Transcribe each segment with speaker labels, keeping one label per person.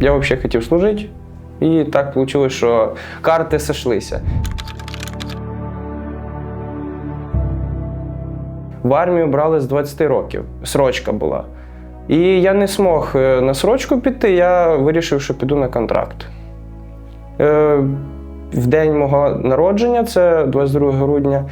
Speaker 1: Я взагалі хотів служити. І так вийшло, що карти сошлися. В армію брали з 20 років. Срочка була. І я не змог е, на срочку піти, я вирішив, що піду на контракт. Е, В день мого народження, це 22 грудня,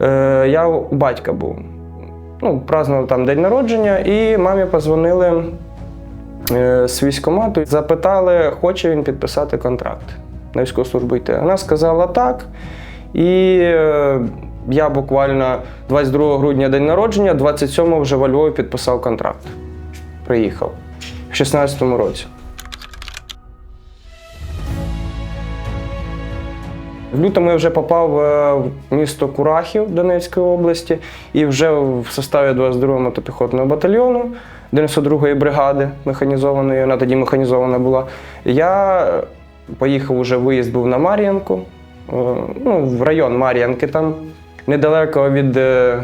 Speaker 1: е, я у батька був. Ну, празднував там день народження, і мамі позвонили з військкомату, запитали, хоче він підписати контракт на військову йти. Вона сказала так. І е, я буквально 22 грудня день народження, 27 вже во Львові підписав контракт. Приїхав в 16-му році. В лютому я вже попав е, в місто Курахів Донецької області і вже в составі 22-го мотопіхотного батальйону 92-ї бригади механізованої, вона тоді механізована була. Я поїхав уже виїзд був на Мар'янку, е, ну, в район Мар'янки там, недалеко від е,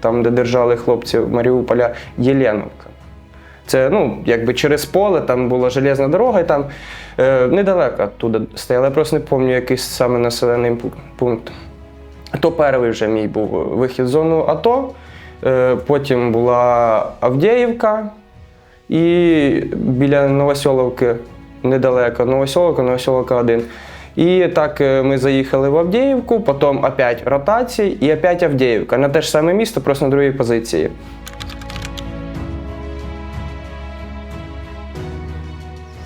Speaker 1: там, де держали хлопців Маріуполя, Єленовка. Це ну, якби через поле, там була железна дорога, і там е, недалеко туди стояли. Я просто не пам'ятаю якийсь саме населений пункт. То перший вже мій був вихід з зону АТО. Е, потім була Авдіївка і біля Новосьоловки недалеко. Новосьоловка, Новосьоловка 1. І так е, ми заїхали в Авдіївку, потім опять ротації і опять Авдіївка. На те ж саме місто, просто на другій позиції.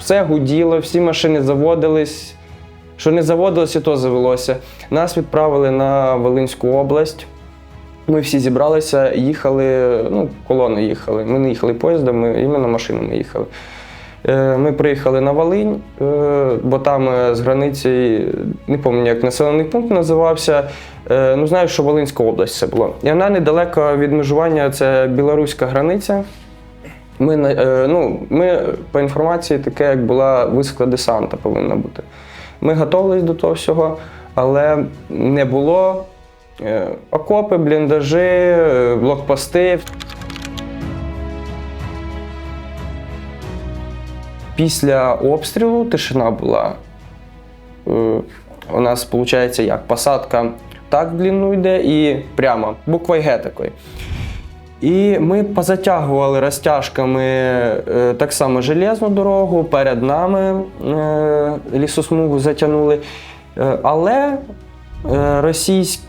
Speaker 1: Все гуділо, всі машини заводились. Що не заводилося, то завелося. Нас відправили на Волинську область. Ми всі зібралися, їхали, ну, колони їхали. Ми не їхали поїздом, ми іменно машинами їхали. Е, Ми приїхали на Волинь, е, бо там е, з границі, не пам'ятаю, як населений пункт називався. Ну, знаю, що Волинська область це було. І вона недалеко від межування, це білоруська границя. Ми, ну, ми по інформації таке, як була висадка десанта повинна бути. Ми готувалися до того всього, але не було окопи, бліндажі, е, блокпости. Після обстрілу тишина була. Е, У нас виходить як посадка так длину йде і прямо, буквою Г такої. І ми позатягували розтяжками е, так само железну дорогу, перед нами е, лісосмугу затягнули. Е, але е, російська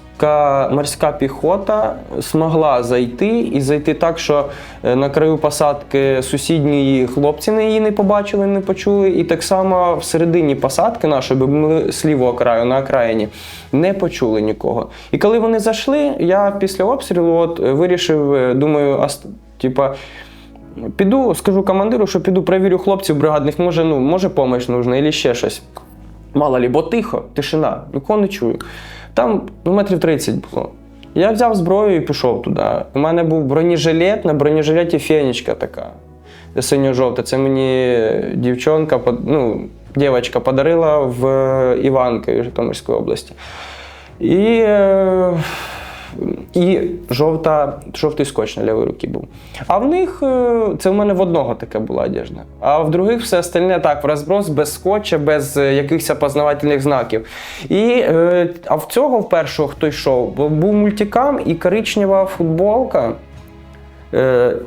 Speaker 1: морська піхота змогла зайти і зайти так, що е, на краю посадки сусідні хлопці на її не побачили, не почули. І так само всередині посадки нашої, бо ми з лівого краю на окраїні, не почули нікого. І коли вони зайшли, я після обстрілу от, е, вирішив, е, думаю, типа. Піду, скажу командиру, що піду перевірю хлопців бригадних, може, ну, може помощь нужна, або ще щось. Мало лі, бо тихо, тишина, нікого не чую. Там ну, метрів 30 було. Я взяв зброю і пішов туди. У мене був бронежилет, на бронежилеті фенічка така. Синьо-жовта. Це мені дівчонка, ну, дівчинка подарила в Іванки Житомирської області. І, е, і жовта, жовтий скотч на лівій руці був. А в них е, це в мене в одного така була одежда. А в других все остальне так, в розброс, без скотча, без е, якихось опознавательних знаків. І, е, а в цього в першого, хто йшов, бу- був мультикам і коричнева футболка.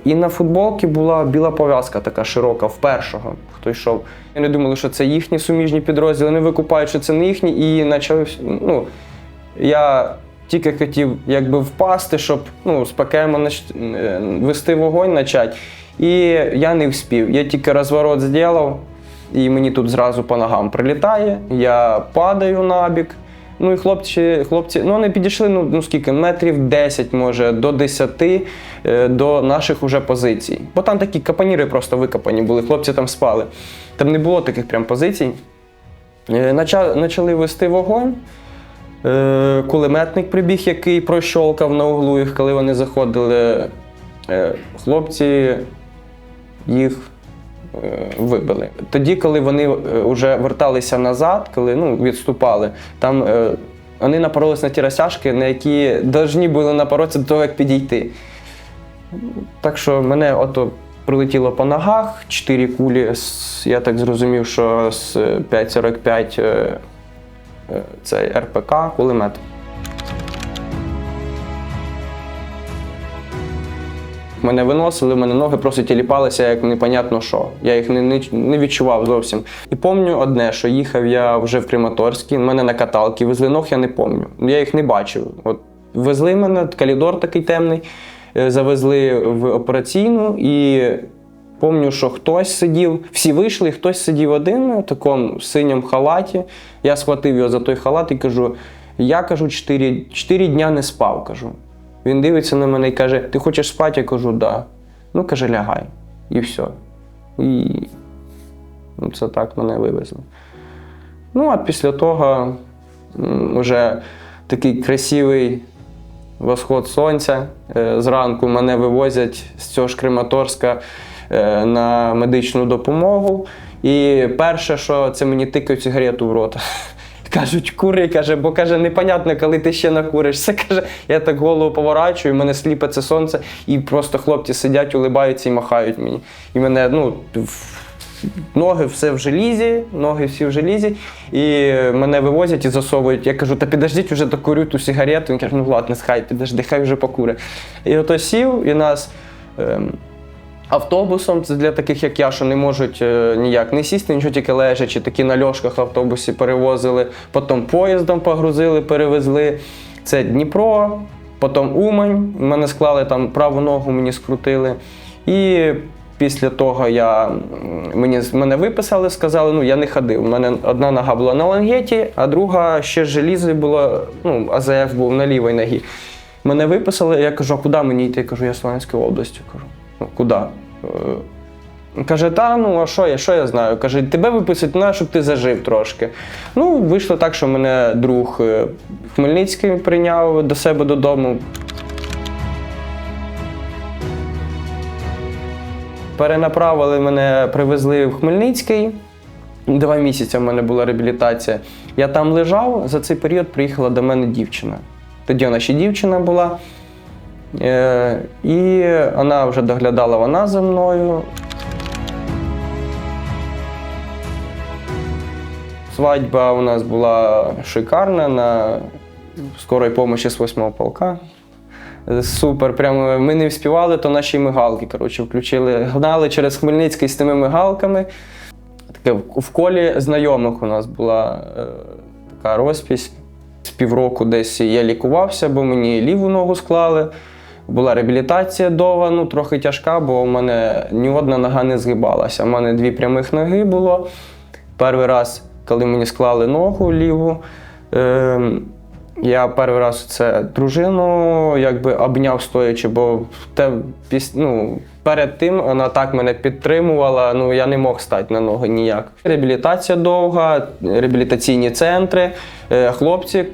Speaker 1: І на футболці була біла пов'язка така широка, в першого, хто йшов. Вони думали, що це їхні суміжні підрозділи, вони викупають, що це не їхні, і почали. Ну, я тільки хотів якби впасти, щоб ну, з ПКМ е, вести вогонь почати. І я не вспів. Я тільки розворот зробив, і мені тут зразу по ногам прилітає. Я падаю набік. Ну і хлопці, хлопці, ну вони підійшли ну, ну скільки, метрів 10, може, до 10 е, до наших уже позицій. Бо там такі капаніри просто викопані були, хлопці там спали. Там не було таких прям позицій. Е, нача- Почали вести вогонь. Е, Кулеметник прибіг, який прощолкав на углу їх, коли вони заходили. Е, Хлопці їх е, вибили. Тоді, коли вони вже верталися назад, коли ну, відступали, там вони напоролись на ті розтяжки, на які повинні були напоротися до того, як підійти. Так що мене ото Прилетіло по ногах, 4 кулі, я так зрозумів, що з 5,45 е, це РПК, кулемет. Мене виносили, в мене ноги просто тіліпалися, як непонятно що. Я їх не, не, не відчував зовсім. І пам'ятаю одне, що їхав я вже в Краматорській, мене на каталки везли ног, я не пам'ятаю. Я їх не бачив. От везли мене, коридор такий темний, е, завезли в операційну і пам'ятаю, що хтось сидів, всі вийшли, і хтось сидів один в такому синьому халаті. Я схватив його за той халат і кажу: я кажу, 4, 4 дня не спав. кажу. Він дивиться на мене і каже: Ти хочеш спати? Я кажу, да. Ну, каже, лягай. І все. І ну, це так мене вивезли. Ну, а після того вже такий красивий восход сонця. Е, Зранку мене вивозять з цього ж Краматорська е, на медичну допомогу. І перше, що це мені тикають сигарету в рота. Кажуть, кури, каже, бо каже, непонятно, коли ти ще накуришся. Каже, я так голову поворачую, мене сліпиться сонце, і просто хлопці сидять, улибаються і махають мені. І мене, ну, ноги все в желізі, ноги всі в желізі, і мене вивозять і засовують. Я кажу, та підождіть, вже докурю ту сигарету. Він каже, ну ладно, хай підожди, хай вже покуре. І ото сів, і нас. Ем, Автобусом це для таких, як я, що не можуть е, ніяк не сісти, нічого тільки лежачи, такі на льошках в автобусі перевозили, потім поїздом погрузили, перевезли. Це Дніпро, потім Умань. Мене склали там праву ногу, мені скрутили. І після того я, мені, мене виписали, сказали, ну я не ходив. У мене одна нога була на лангеті, а друга ще желізою була, ну, АЗФ був на лівій ногі. Мене виписали, я кажу, а куди мені йти? Я кажу, я Слов'янської області. Кажу, ну куди? Е, Каже, та ну а що я, що я знаю? Каже, тебе виписують на, щоб ти зажив трошки. Ну, вийшло так, що мене друг е, Хмельницький прийняв до себе додому. Перенаправили мене, привезли в Хмельницький. Два місяці в мене була реабілітація. Я там лежав, за цей період приїхала до мене дівчина. Тоді вона ще дівчина була. Е, і вона вже доглядала вона за мною. Свадьба у нас була шикарна на скорої помощі з 8-го полка. Супер, прямо ми не вспівали, то наші мигалки коротше, включили. Гнали через Хмельницький з тими мигалками. Таке в- колі знайомих у нас була е, така розпись. З півроку десь я лікувався, бо мені ліву ногу склали. Була реабілітація довга, ну трохи тяжка, бо у мене ні одна нога не згибалася. У мене дві прямих ноги було. Перший раз, коли мені склали ногу ліву, е, я перший раз це дружину якби обняв стоячи, бо те, ну, перед тим вона так мене підтримувала, ну я не мог стати на ноги ніяк. Реабілітація довга, реабілітаційні центри, е, хлопці.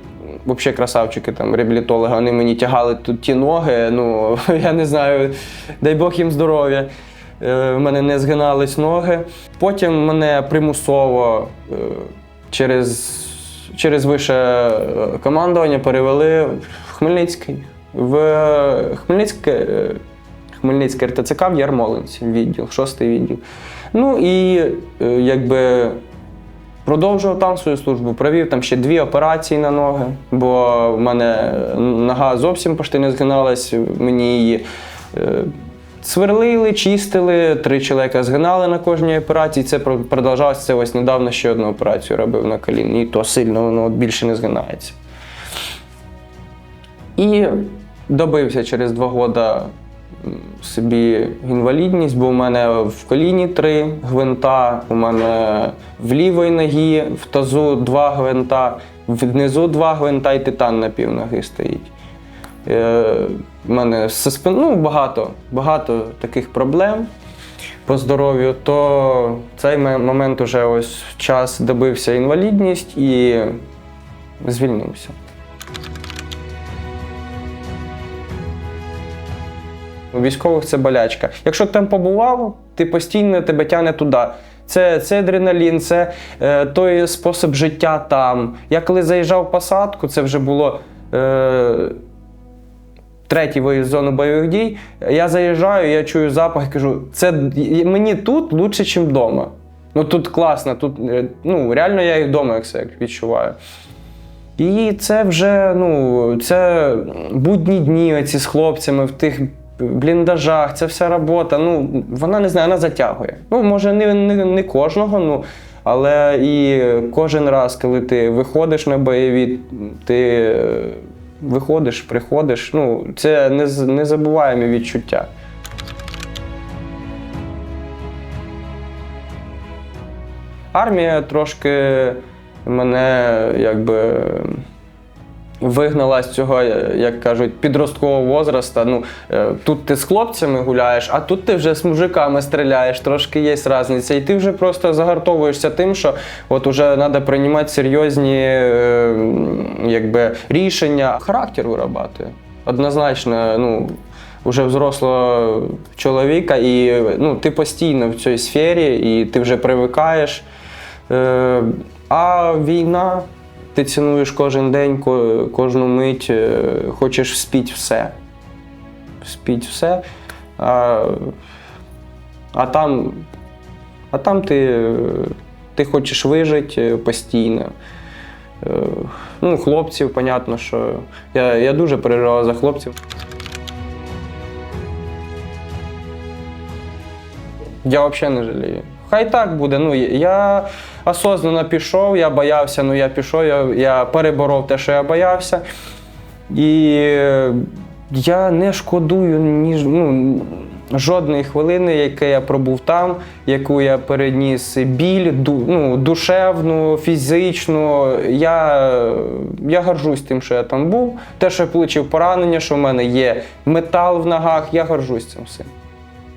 Speaker 1: Взагалі красавчики, там, реабілітологи, вони мені тягали тут ті ноги. Ну, я не знаю, дай Бог їм здоров'я. Е, В мене не згинались ноги. Потім мене примусово е, через, через вище е, командування перевели в Хмельницький. В Хмельницьке, е, Хмельницький РТЦК в Ярмолинці, відділ, шостий відділ. Ну і якби Продовжував там свою службу, провів там ще дві операції на ноги, бо в мене нога зовсім почти не згиналась, мені її е, сверлили, чистили, три чоловіка згинали на кожній операції. Це продовжалося це ось недавно ще одну операцію робив на коліні, і то сильно воно більше не згинається. І добився через два м, собі інвалідність, бо у мене в коліні три гвинта, у мене в лівій ногі, в тазу два гвинта, внизу два гвинта і титан на півноги стоїть. Е, У мене ну, багато, багато таких проблем по здоров'ю, то в цей момент уже ось час добився інвалідність і звільнився. У військових це болячка. Якщо ти там побував, ти постійно тебе тягне туди. Це, це адреналін, це е, той спосіб життя там. Я коли заїжджав в посадку, це вже було. Е, третій виїзд зону бойових дій. Я заїжджаю, я чую запах і кажу, це мені тут лучше, ніж вдома. Ну тут класно, тут е, ну, реально я і вдома як себе відчуваю. І це вже, ну, це будні дні оці з хлопцями в тих бліндажах, це вся робота. Ну, вона не знаю, вона затягує. Ну, може, не, не, не кожного, ну, але і кожен раз, коли ти виходиш на бойові, ти е, виходиш, приходиш. Ну, це нез- незабуваємі відчуття. Армія трошки мене якби вигнала з цього, як кажуть, підросткового возраста. Ну, е, тут ти з хлопцями гуляєш, а тут ти вже з мужиками стріляєш, трошки є різниця. І ти вже просто загартовуєшся тим, що от уже треба приймати серйозні е, якби, рішення. Характер вирабатує. Однозначно, ну. Уже взрослого чоловіка, і ну, ти постійно в цій сфері, і ти вже привикаєш. Е, а війна, ти цінуєш кожен день, кожну мить, е, хочеш вспіть все. Вспіть все. А, а там, а там ти, ти хочеш вижити е, постійно. Е, Ну, хлопців, понятно, що я, я дуже переживав за хлопців. Я взагалі не жалію. Хай так буде. Ну, я осознанно пішов, я боявся, ну я пішов, я, я переборов те, що я боявся. І я не шкодую ні, ну, жодної хвилини, яке я пробув там, яку я переніс біль, ду, ну, душевну, фізичну. Я, я горжусь тим, що я там був. Те, що я отримав поранення, що в мене є метал в ногах, я горжусь цим всім.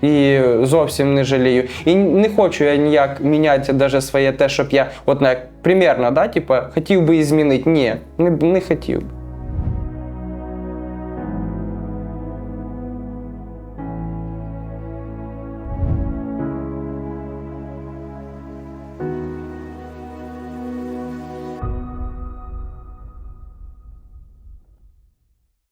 Speaker 1: І зовсім не жалію. І не хочу я ніяк міняти даже своє те, щоб я, от як примірно, да, типа, хотів би і змінити. Ні, не, не хотів би.